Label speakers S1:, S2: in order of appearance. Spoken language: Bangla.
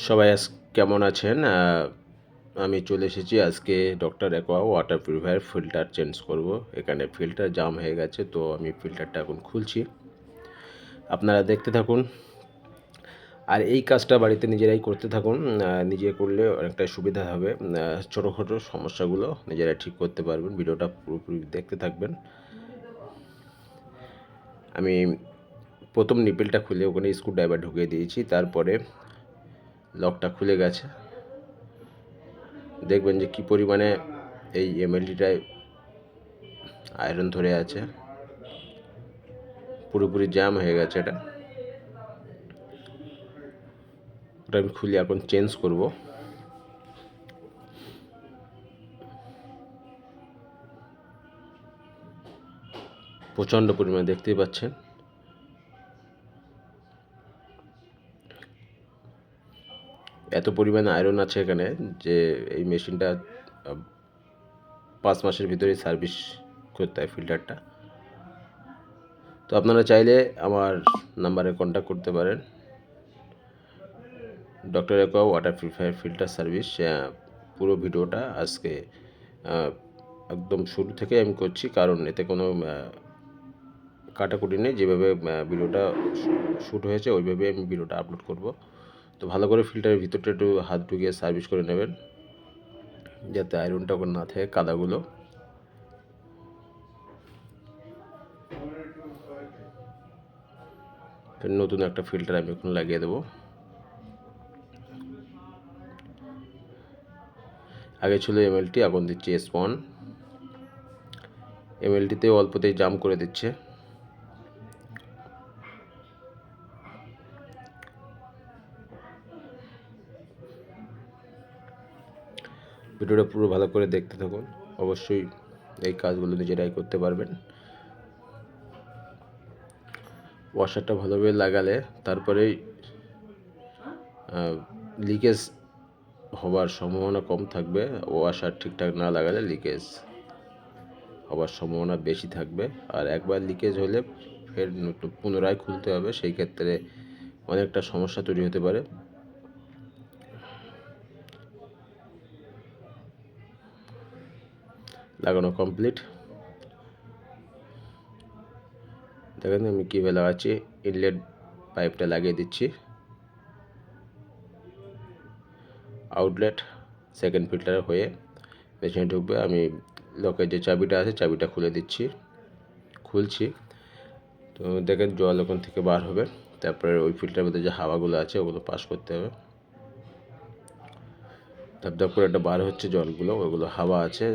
S1: সবাই আজ কেমন আছেন? আমি চলে এসেছি আজকে doctor aqua water purifier filter change করব। এখানে ফিল্টার জাম হয়ে গেছে, তো আমি ফিল্টারটা এখন খুলছি। আপনারা দেখতে থাকুন। আর এই কাজটা বাড়িতে নিজেরাই করতে থাকুন। নিজে করলে অনেকটা সুবিধা হবে। ছোটোখাটো সমস্যাগুলো নিজেরাই ঠিক করতে পারবেন। ভিডিওটা পুরোপুরি দেখতে থাকবেন। আমি প্রথম নিপেলটা খুলে ওখানে স্ক্রু ড্রাইভার ঢুকিয়ে দিয়েছি। তারপরে লকটা খুলে গেছে। দেখবেন যে কি পরিমাণে এই এমএলডিটায় আয়রন ধরে আছে। পুরোপুরি জ্যাম হয়ে গেছে এটা। ওটা আমি খুলে এখন চেঞ্জ করব। প্রচণ্ড পরিমাণে দেখতেই পাচ্ছেন। এত পরিমাণে আয়রন আছে এখানে যে এই মেশিনটা পাঁচ মাসের ভিতরেই সার্ভিস করতে হয় ফিল্টারটা তো আপনারা চাইলে আমার নাম্বারে কন্ট্যাক্ট করতে পারেন। ডক্টর একো ওয়াটার পিউরিফায়ার ফিল্টার সার্ভিস পুরো ভিডিওটা আজকে একদম শুরু থেকে আমি করছি, কারণ এতে কোনো কাটাকুটি নেই। যেভাবে ভিডিওটা শ্যুট হয়েছে ওইভাবে আমি ভিডিওটা আপলোড করব। তো ভালো করে ফিল্টারের ভিতরটা একটু হাত ঢুকিয়ে সার্ভিস করে নেবেন। যাতে আয়রনটা ওখানে না থাকে, কাদাগুলো। নতুন একটা ফিল্টার আমি এখন লাগিয়ে দেবো। আগে ছিল এমএলটি এখন দিচ্ছি এস ওয়ান এমএলটিতে অল্পতেই জাম করে দিচ্ছে। ভিডিওটা পুরো ভালো করে দেখতে থাকুন। অবশ্যই এই কাজগুলো নিজেরাই করতে পারবেন। ওয়াশারটা ভালোভাবে লাগালে তারপরেই লিকেজ হবার সম্ভাবনা কম থাকবে। ওয়াশার ঠিকঠাক না লাগালে লিকেজ হবার সম্ভাবনা বেশি থাকবে। আর একবার লিকেজ হলে ফের পুনরায় খুলতে হবে। সেই ক্ষেত্রে অনেকটা সমস্যা তৈরি হতে পারে। লাগানো কমপ্লিট দেখেন আমি কীভাবে লাগাচ্ছি ইনলেট পাইপটা লাগিয়ে দিচ্ছি। আউটলেট সেকেন্ড ফিল্টার হয়ে মেশিনে ঢুকবে, আমি লকের যে চাবিটা আছে, চাবিটা খুলে দিচ্ছি। খুলছি। তো দেখেন জল ওখান থেকে বার হবে, তারপরে ওই ফিল্টারের মধ্যে যে হাওয়াগুলো আছে, ওগুলো পাস করতে হবে। ধাপ ধাপ করে একটা বার হচ্ছে জলগুলো, ওগুলো হাওয়া আছে